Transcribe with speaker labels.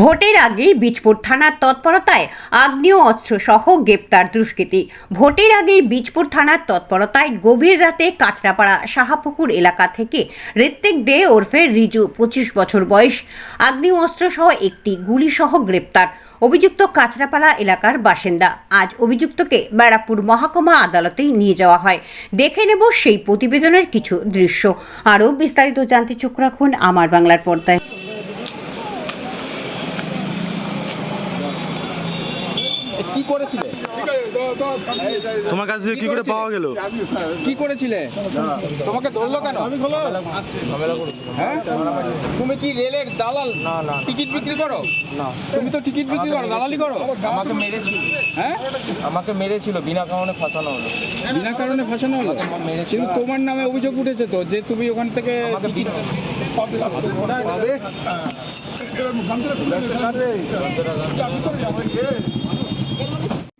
Speaker 1: ভোটের আগেই বীজপুর থানার তৎপরতায় আগ্নেয় অস্ত্র সহ গ্রেপ্তার দুষ্কৃতী। ভোটের আগেই বীজপুর থানার তৎপরতায় গভীর রাতে কাঁচরাপাড়া সাহাপুকুর এলাকা থেকে ঋত্বিক দে ওরফে রিজু, পঁচিশ বছর বয়স, আগ্নেয় অস্ত্র সহ একটি গুলি সহ গ্রেপ্তার। অভিযুক্ত কাঁচরাপাড়া এলাকার বাসিন্দা। আজ অভিযুক্তকে ব্যারাকপুর মহকুমা আদালতেই নিয়ে যাওয়া হয়। দেখে নেব সেই প্রতিবেদনের কিছু দৃশ্য। আরও বিস্তারিত জানতে চোখ রাখুন আমার বাংলার পর্দায়।
Speaker 2: কি করেছিলে?
Speaker 3: তোমার কাছ থেকে কি করে পাওয়া গেল?
Speaker 2: কি করেছিলে? তোমাকে ধরলো কেন? হ্যাঁ? তুমি কি রেলের দালাল?
Speaker 4: না না
Speaker 2: টিকিট বিক্রি করো?
Speaker 4: না।
Speaker 2: তুমি তো টিকিট বিক্রি করো দালালি করো?
Speaker 4: আমাকে মেরেছিল।
Speaker 2: হ্যাঁ?
Speaker 4: আমাকে মেরেছিল বিনা কারণে ফাঁসানো হলো।
Speaker 2: বিনা কারণে ফাঁসানো হলো?
Speaker 4: মেরেছিল।
Speaker 2: তোমার নামে অভিযোগ উঠেছে তো যে তুমি ওখান থেকে